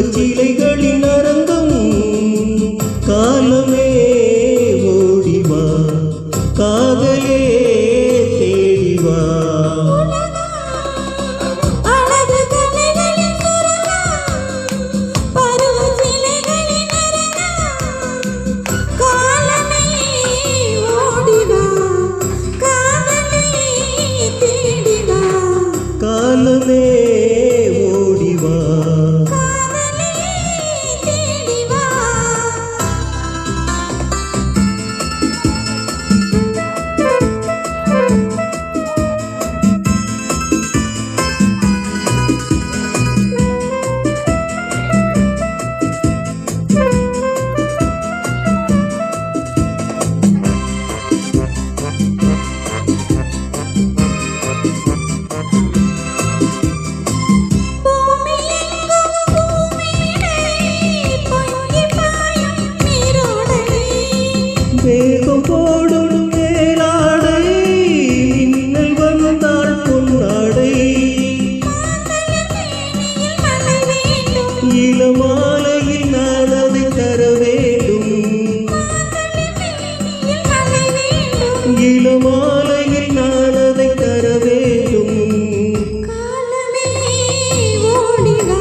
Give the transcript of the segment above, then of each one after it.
செவச்சிலைகளின் அரங்கம் காலமே ஓடிவா காதலே தேடிவா காலமே மேகம் போடும் மேலாடை மின்னல் வந்தால் பொன்னாடை. இளமாலையில் நான் அதை தர வேண்டும். இளமாலையில் நான் அதை தர வேண்டும். காலமே ஓடிவா.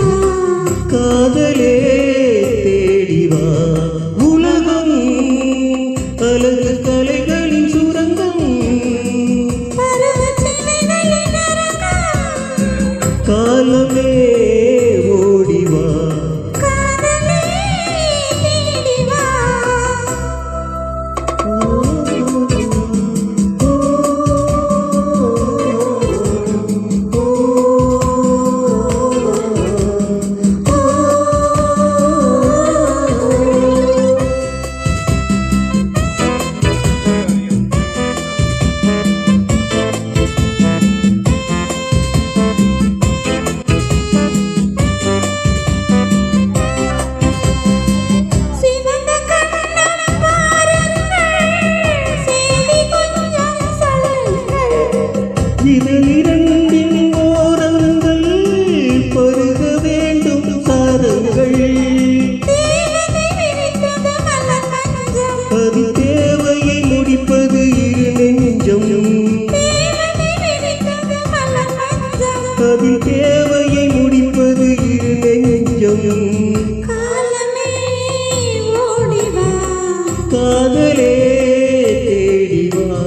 அதில் தேவையை முடிப்பது இரு நெஞ்சம். காதலே தேடிவா.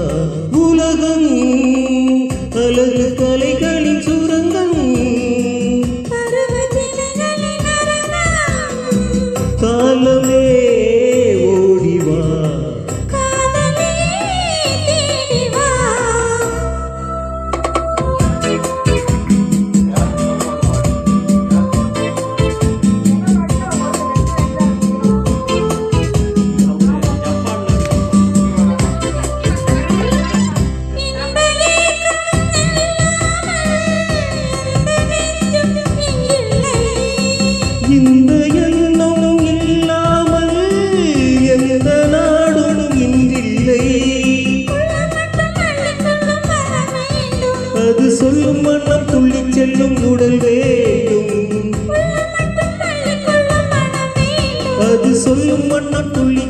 உலகம் அழகு கலைகளின் இன்னும் இல்லாமல் எந்த நாடொடும் இன்றில்லை. அது சொல்லும் மனம் துள்ளி செல்லும் உடல் வேண்டும். மன்னம் துள்ளி